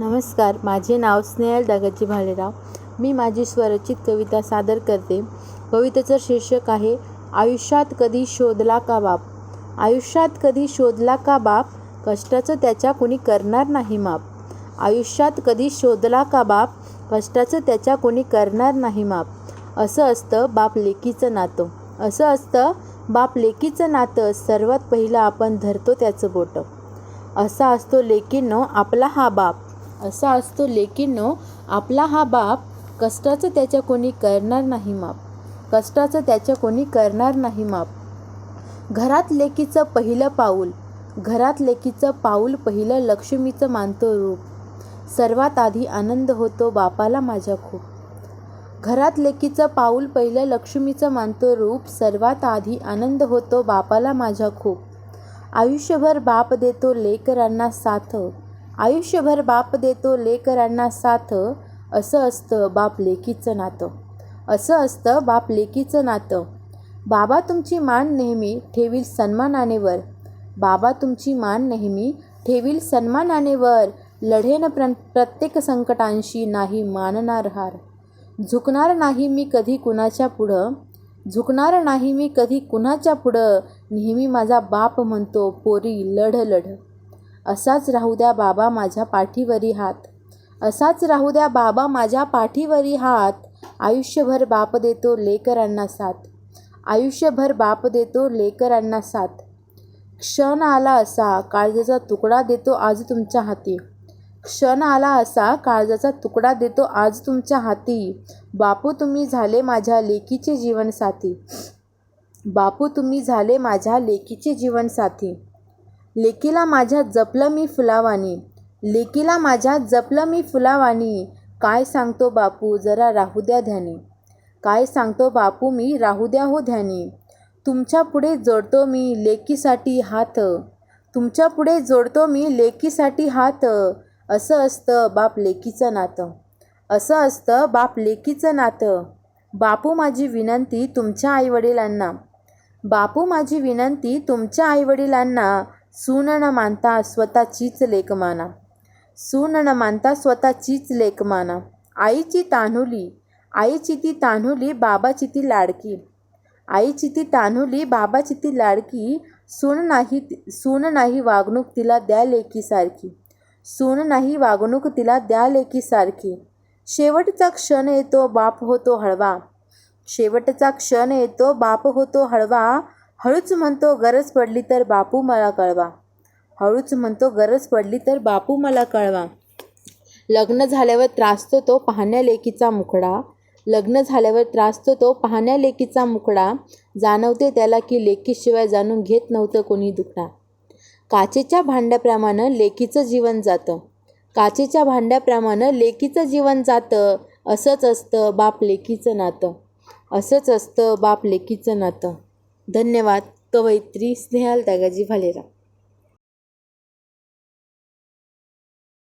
नमस्कार माझे नाव स्नेहल दागाजी भालेराव. मी माझी स्वरचित कविता सादर करते. कवितेचं शीर्षक आहे आयुष्यात कधी शोधला का बाप? आयुष्यात कधी शोधला का बाप? कष्टाचं त्याच्या कोणी करणार नाही माप. आयुष्यात कधी शोधला का बाप? कष्टाचं त्याच्या कोणी करणार नाही माप. असं असतं बाप लेकीचं नातं. असं असतं बाप लेकीचं नातं. सर्वात पहिलं आपण धरतो त्याचं बोटं. असा असतो लेकीनं आपला हा बाप. असा असतो लेकींनो आपला हा बाप कष्टाचं त्याच्या कोणी करणार नाही माप. कष्टाचं त्याच्या कोणी करणार नाही माप. घरात लेकीचं पहिलं पाऊल घरात लेकीचं पाऊल पहिलं लक्ष्मीचं मानतो रूप. सर्वात आधी आनंद होतो बापाला माझ्या खूप. घरात लेकीचं पाऊल पहिलं लक्ष्मीचं मानतो रूप सर्वात आधी आनंद होतो बापाला माझ्या खूप. आयुष्यभर बाप देतो लेकरांना साथ. आयुष्यभर बाप देतो लेकरांना साथ. असं असतं बाप लेकीचं नातं. असं असतं बाप लेकीचं नातं. बाबा तुमची मान नेहमी ठेवील सन्मानानेवर. बाबा तुमची मान नेहमी ठेवील सन्मानानेवर. लढेन प्र प्रत्येक संकटांशी नाही मानणार हार. झुकणार नाही मी कधी कुणाच्या पुढं. झुकणार नाही मी कधी कुणाच्या पुढं. नेहमी माझा बाप म्हणतो पोरी लढ लढ. असाच राहू द्या बाबा माझ्या पाठीवरी हात. असाच राहू द्या बाबा माझ्या पाठीवरी हात. आयुष्यभर बाप देतो लेकरांना साथ. आयुष्यभर बाप देतो लेकरांना साथ. क्षण आला असा काळजाचा तुकडा देतो आज तुमच्या हाती. क्षण आला असा काळजाचा तुकडा देतो आज तुमच्या हाती. बापू तुम्ही झाले माझ्या लेकीचे जीवनसाथी. बापू तुम्ही झाले माझ्या लेकीचे जीवनसाथी. लेकीला माझ्या जपलं मी फुलावानी लेकीला माझ्या जपलं मी फुलावानी काय सांगतो बापू जरा राहू द्या ध्यानी. काय सांगतो बापू मी राहू द्या हो ध्यानी. तुमच्यापुढे जोडतो मी लेकीसाठी हात. तुमच्यापुढे जोडतो मी लेकीसाठी हात. असं असतं बाप लेकीचं नातं. असं असतं बाप लेकीचं नातं. बापू माझी विनंती तुमच्या आईवडिलांना. बापू माझी विनंती तुमच्या आईवडिलांना. सून न मानता स्वतःचीच लेक माना सून न मानता स्वतःचीच लेक माना आईची तान्हुली आईची ती तान्हुली बाबाची ती लाडकी आईची ती तान्हुली बाबाची ती लाडकी सून नाही सून नाही वागणूक तिला द्या लेकीसारखी सून नाही वागणूक तिला द्या लेकीसारखी शेवटचा क्षण येतो बाप होतो हळवा शेवटचा क्षण येतो बाप होतो हळवा हळूच म्हणतो गरज पडली तर बापू मला कळवा. हळूच म्हणतो गरज पडली तर बापू मला कळवा. लग्न झाल्यावर त्रासतो तो पाहण्या लेकीचा मुखडा लग्न झाल्यावर त्रासतो तो पाहण्या लेकीचा मुखडा जाणवते त्याला की लेकीशिवाय जाणून घेत नव्हतं कोणी दुखडा काचेच्या भांड्याप्रमाणे लेकीचं जीवन जातं. काचेच्या भांड्याप्रमाणे लेकीचं जीवन जातं. असंच असतं बाप लेकीचं नातं. असंच असतं बाप लेकीचं नातं. धन्यवाद. कवयित्री स्नेहल दागाजी भालेराव.